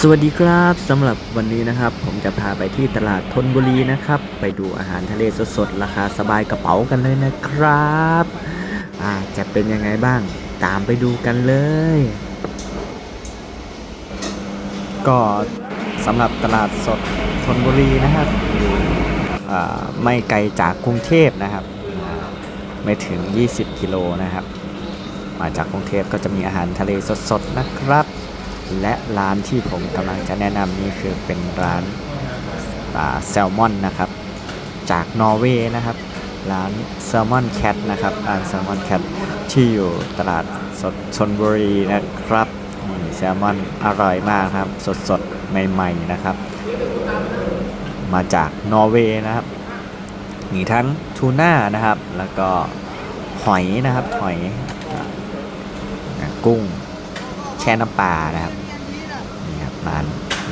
สวัสดีครับสำหรับวันนี้นะครับ ผมจะพาไปที่ตลาดธนบุรีนะครับ ไปดูอาหารทะเลสดๆราคาสบายกระเป๋ากันเลยนะครับอ่าจะเป็นยังไงบ้าง ตามไปดูกันเลย ก็สำหรับตลาดสดธนบุรีนะครับอยู่ไม่ไกลจากกรุงเทพนะครับ ไม่ถึง 20 กิโลนะครับ มาจากกรุงเทพก็จะมีอาหารทะเลสดๆนะครับ และร้านที่ผมกำลังจะแนะนำนี่คือเป็นร้านแซลมอนนะครับ จากนอร์เวย์นะครับ ร้านแซลมอนแคทนะครับร้านแซลมอนแคทที่อยู่ตลาดสดชนบุรีนะครับมีแซลมอนอร่อยมากครับ สดๆใหม่ๆนะครับ มาจากนอร์เวย์นะครับ มีทั้งทูน่านะครับ แล้วก็หอยนะครับหอยกุ้ง ช่น้ำปลานะครับนี่ครับร้าน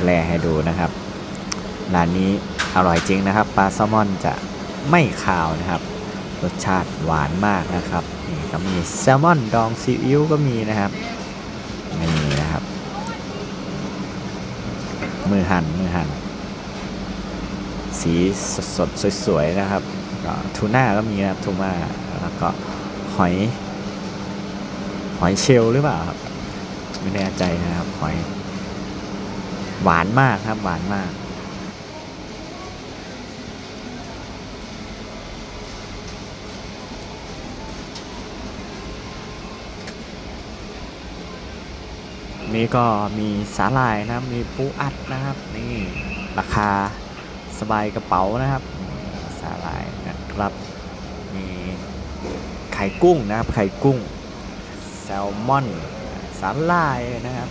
แลให้ดูนะครับร้านนี้อร่อยจริงนะครับปลาแซลมอนจะไม่คาวนะครับ รสชาติหวานมากนะครับนี่ก็มีแซลมอนดองซีอิ๊วก็มีนะครับนี่นะครับ มือหั่นมือหั่นสีสดๆสวยๆนะครับก็ทูน่าก็มีนะครับทูน่าแล้วก็หอย หอยเชลล์หรือเปล่าครับ ไม่แน่ใจนะครับหอยหวานมากครับหวานมาก นี่ก็มีสาหร่ายนะมีปูอัดนะครับนี่ราคาสบายกระเป๋านะครับสาหร่ายนะครับมีไข่กุ้งนะครับไข่กุ้งแซลมอน สาหร่ายนะครับ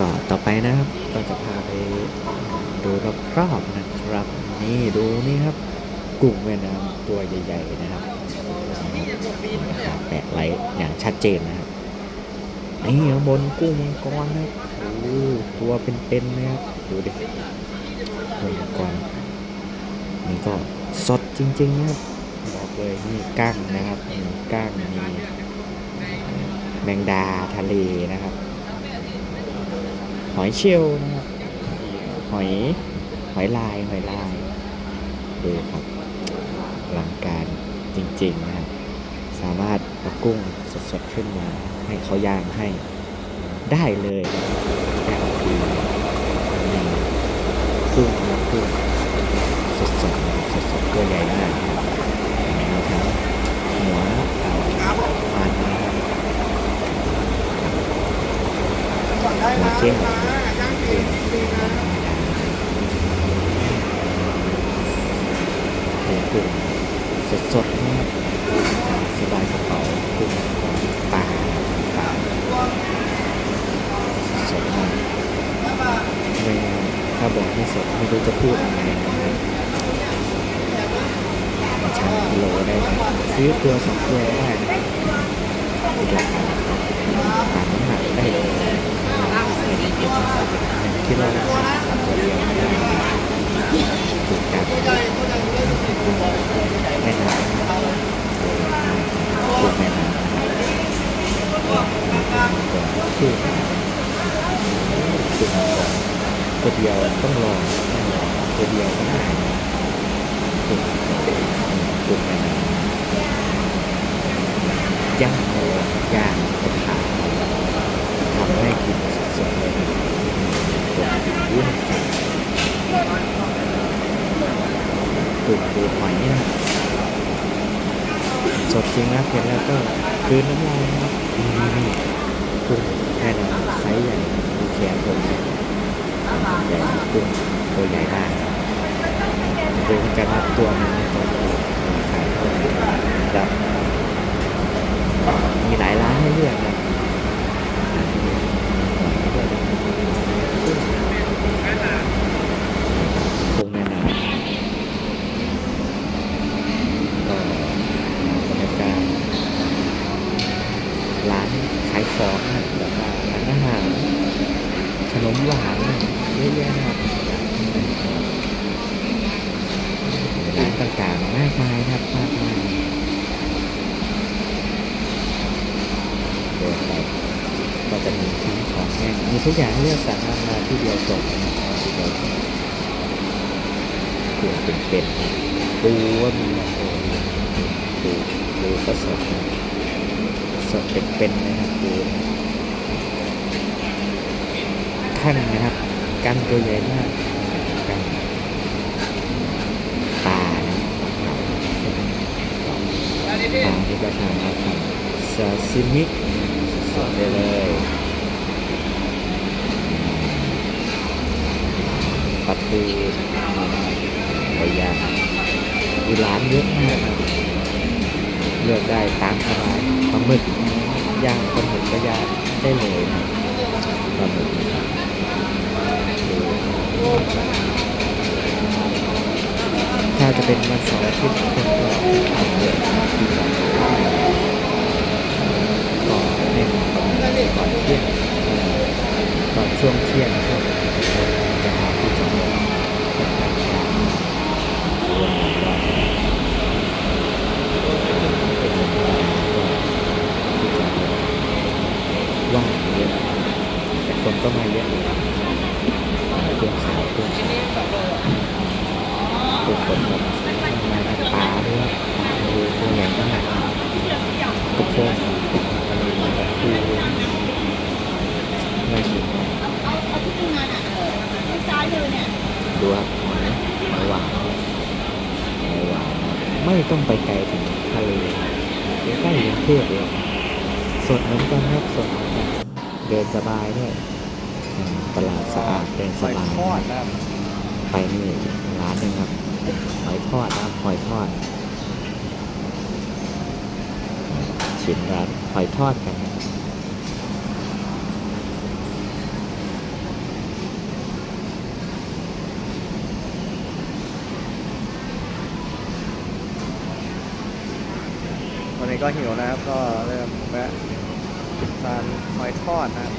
ก็ต่อไปนะครับ ก็จะพาไปดูรอบๆนะครับ นี่ดูนี่ครับกุ้งแม่น้ำตัวใหญ่ ๆ นะครับแปะไลท์อย่างชัดเจนนะครับนี่ข้างบนกุ้งมังกรนะครับโอ้ตัวเป็นๆนะครับดูดิกุ้งมังกรนี่ก็สดจริงๆนะครับบอกเลยนี่กั้งนะครับมีกั้งมีแมงดาทะเลนะครับ หอยเชลนะครับ หอย หอยลาย หอยลาย ดูครับหลังการจริงๆนะครับ สามารถเอากุ้งสดๆขึ้นมา ให้เขาย่างให้ได้เลยย่างดีนี่กุ้งนะกุ้งสดๆสดๆตัวใหญ่มากครับมีทั้หัวเอามันนะครับ Thank. ซื้อตัวสองตัวได้นะครับอีกราคาตามน้ำหนักได้เลยกิโลละตัวเดียวไม่ได้ถูกกันแม่น้ำถูกแม่น้ำถูกถูกตัวเดียวต้องรอตัวเดียวก็ได้ถูกถูกแม่น้ำ ย่างเลยย่างกระถางทำให้กินสดๆเลยตัวยุ่งตุ่มปูหอยนะสดจริงนะเห็นแล้วก็คืนน้ำลายนะครับนี่นี่กุ้งแน่นอนไซส์ใหญ่ดูแขนผมเนี่ยใหญ่กุ้งตัวใหญ่ได้ดูกันว่าตัวนึงเนี่ยตัวราคาเท่าไหร่ครับมีหลายร้านให้เลือกนะคงแน่นอนก็บรรยากาศร้านขายของนะแบบว่าร้านอาหารขนมหวานนะเยอะแยะนะครับร้านต่างๆมากมายครับมากมายเดินไปก็จะมีทั้งของแห้งมี ทุกอย่างให้เลือกสรรมาที่เดียวจบนะครับที่เดียวจบตัวเป็นๆนะปูว่ามีโอ้โหปูปูก็สดนะสดเป็นๆนะครับปูขั้นนะครับกันตัวใหญ่มากกันปลานะปลาที่จะทำมาทำซาซิมิสดได้เลย ปลาทูหลายอย่างมีร้านเยอะมากเลือกได้ตามสบายปลาหมึกย่างปลาหมึกก็ย่างได้เลยปลาหมึกถ้าจะเป็นวันเสาร์อาทิตย์คนก็เอาเยอะที่จะก่อนเล่นก่อนก่อนเที่ยงเอ่อก่อนช่วงเที่ยงช่วงคนจะมาที่จะมาเป็นการทานรวมกันว่าเป็นวันที่ก็ที่จะว่างเยอะแต่คนก็มาเยอะเครื่องขาวเครื่องขาวทุกคนก็มามาปลาด้วยปลาดูตัวใหญ่ก็หนักกระโปงอะไรมาแบบคูน่ากิน เอาเอาที่ทำงานอะที่ซ้า ยเลยเนี่ยดูครับหอยหอยหวานหอยหวานไม่ต้องไปไกลถึงทะเลใกล้ๆกรุงเทพเลยสดเหมือนกันครับสดเหมือนกันเดินสบายด้วยตลาดสะอาดเดินสบายไปนี่ร้านหนึ่งครับหอยทอดนะครับหอยทอด ชิมร้านหอยทอดกันวันนี้ก็หิวนะครับ ก็เริ่มแวะทานหอยทอดนะครับ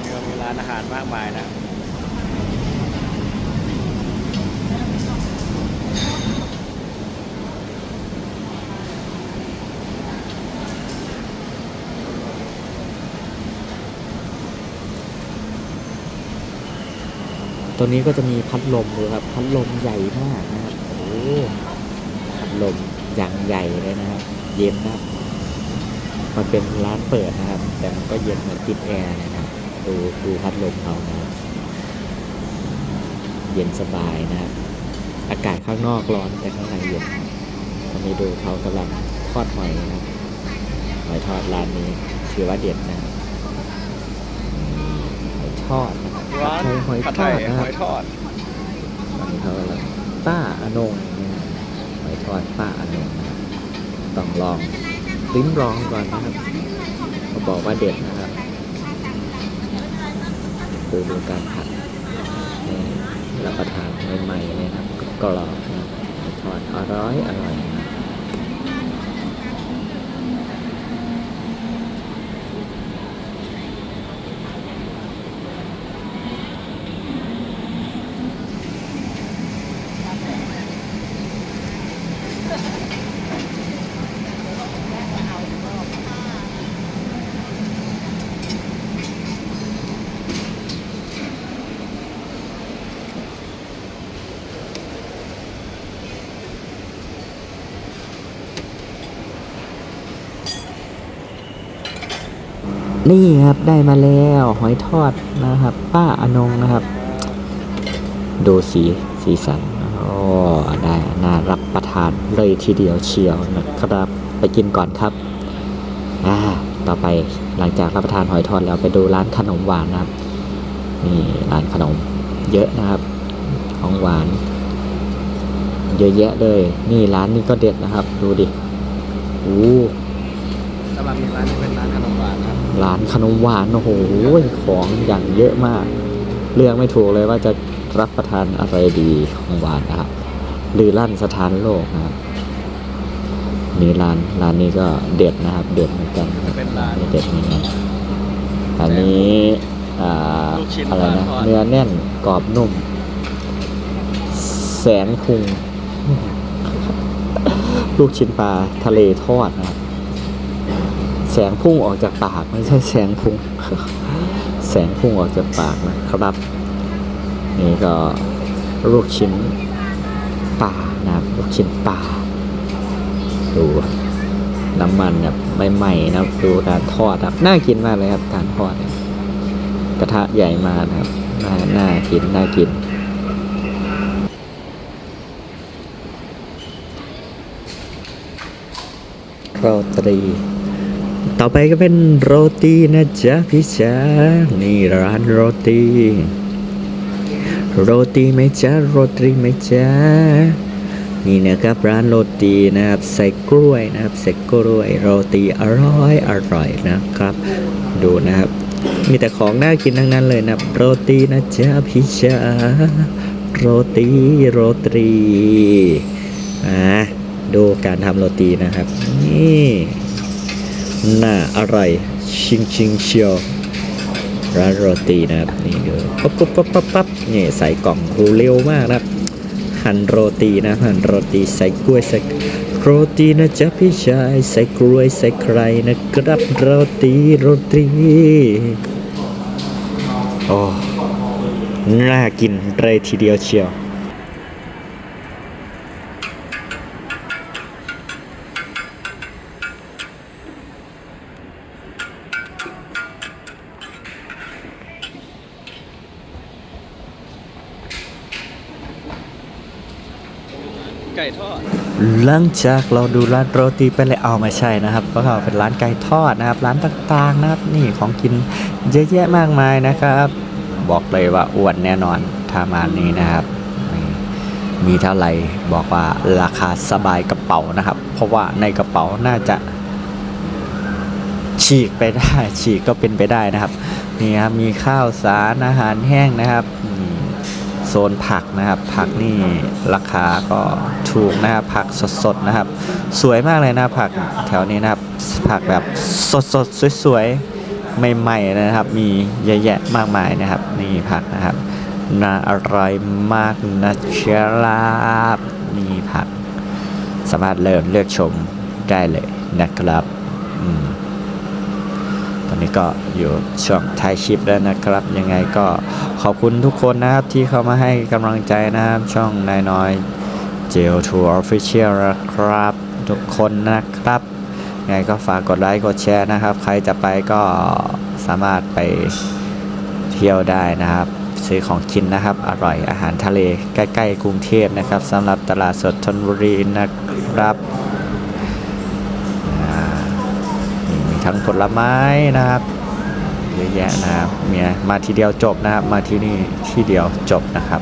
นี่ก็มีร้านอาหารมากมายนะ ตัวนี้ก็จะมีพัดลมดูครับ พัดลมใหญ่มากนะครับโอ้พัดลมอย่างใหญ่เลยนะครับ เย็นนะครับมันเป็นร้านเปิดนะครับ แต่มันก็เย็นเหมือนติดแอร์นะครับดูดูพัดลมเขานะครับเย็นสบายนะครับ อากาศข้างนอกร้อนแต่ข้างในเย็นตอนนี้ดูเขากำลังทอดหอยนะครับหอยทอดร้านนี้ถือว่าเด็ดนะหอยทอดนะ รับร้านผัดไทยหอยผัดทไทอยดนะหคอรับยทอดตอนนี้เขากำลังป้าอนงนะครับหอยทอดป้าอนงนะครับต้องลองลิ้มลองก่อนนะครับเขาบอกว่าเด็ดนะครับดูดูการผัดนี่รับประทานใหม่ๆเลยนะครับกรอบนะครับหอยทอดอร่อยอร่อย นี่ครับได้มาแล้วหอยทอดนะครับ ป้าอนงนะครับ ดูสีสีสันโอ้ได้น่ารับประทานเลยทีเดียวเชียวนะครับไปกินก่อนครับอ่าต่อไปหลังจากรับประทานหอยทอดแล้วไปดูร้านขนมหวานนะครับนี่ร้านขนมเยอะนะครับ ของหวาน เยอะแยะเลย นี่ร้านนี้ก็เด็ดนะครับ ดูดิโอ้สำหรับร้านนี้เป็นร้าน รับร้านขนมหวานโอ้โหของอย่างเยอะมาก เลือกไม่ถูกเลยว่าจะรับประทานอะไรดีของหวานนะครับหรือลั่นสถานโลกนะครับนี่ร้านร้านนี้ก็เด็ดนะครับ เด็ดเหมือนกันครับเป็นร้านเด็ดเหมือนกันอันนี้อ่าลูกชิ้นอะไรนะปลาทอดเนื้อแน่นกรอบนุ่ม แสงพุง ลูกชิ้นปลาทะเลทอดนะครับ แสงพุ่งออกจากปากไม่ใช่แสงพุ่ง แสงพุ่งออกจากปากนะครับ นี่ก็ลูกชิ้นปลานะครับลูกชิ้นปลาดูน้ำมันแบบใหม่ๆนะครับดูการทอดครับน่ากินมากเลยครับการทอดกระทะใหญ่มากนะครับน่าน่ากินน่ากินโรตี ต่อไปก็เป็นโรตีนะจ๊ะพี่จ๋านี่ร้านโรตี โรตีไหมจ๊ะโรตีไหมจ๊ะนี่นะครับร้านโรตีนะครับใส่กล้วยนะครับใส่กล้วยโรตีอร่อยอร่อยนะครับ ดูนะครับ มีแต่ของน่ากินทั้งนั้นเลยนะโรตีนะจ๊ะพี่จ๋าโรตีโรตีอ่าดูการทำโรตีนะครับ นี่ หน่าอร่อยชิงชิงเชียวร้านโรตีนะครับนี่ดูปั๊บปั๊บปั๊บปั๊บปั๊บเนี่ยใส่กล่องรูเร็วมากนะครับหั่นโรตีนะหั่นโรตีใส่กล้วยใส่โรตีนะจ๊ะพี่ชายใส่กล้วยใส่ใครนะครับโรตีโรตีโอ้น่ากินเลยทีเดียวเชียว หลังจากเราดูร้านโรตีไปเลยเอาม่ใช่นะครับเพราะเขาเป็นร้านไก่ทอดนะครับ ร้านต่างๆนะครับนี่ของกินเยอะแยะมากมายนะครับ บอกเลยว่าอ้วนแน่นอนถ้ามานี้นะครับ มีเท่าไหร่บอกว่าราคาสบายกระเป๋านะครับ เพราะว่าในกระเป๋าน่าจะ ฉีกไปได้ฉีกก็เป็นไปได้นะครับนี่ครับมีข้าวสารอาหารแห้งนะครับนี่ ซนผักนะครับ ผักนี่ราคาก็ถูกนะครับผักสดๆนะครับ สวยมากเลยนะผักแถวนี้นะครับ ผักแบบสดๆสวยๆใหม่ๆนะครับ มีเยอะแยะมากมายนะครับ นี่ผักนะครับน่าอร่อยมากนะครับนี่ผัก สามารถเริ่มเลือกชมได้เลยนะครับ อืม ตอนนี้ก็อยู่ช่วงท้ายคลิปแล้วนะครับ ยังไงก็ขอบคุณทุกคนนะครับที่เข้ามาให้กำลังใจนะครับ ช่องนายน้อยเจลทัวร์ออฟฟิเชียลนะครับ ทุกคนนะครับยังไงก็ฝากกดไลค์กดแชร์นะครับ ใครจะไปก็สามารถไปเที่ยวได้นะครับ ซื้อของกินนะครับ อร่อยอาหารทะเลใกล้ ๆ กรุงเทพนะครับสำหรับตลาดสดธนบุรีนะครับ ทั้งผลไม้นะครับเยอะแยะนะครับมีมาทีเดียวจบนะครับ มาที่นี่ที่เดียวจบนะครับ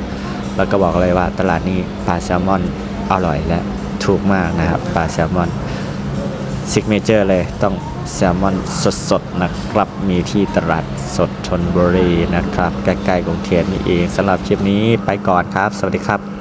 แล้วก็บอกเลยว่าตลาดนี้ปลาแซลมอนอร่อยและถูกมากนะครับปลาแซลมอนซิกเนเจอร์เลยต้องแซลมอนสดๆนะครับ มีที่ตลาดสดชนบุรีนะครับ ใกล้ๆกรุงเทพนี่เองสำหรับคลิปนี้ไปก่อนครับ สวัสดีครับ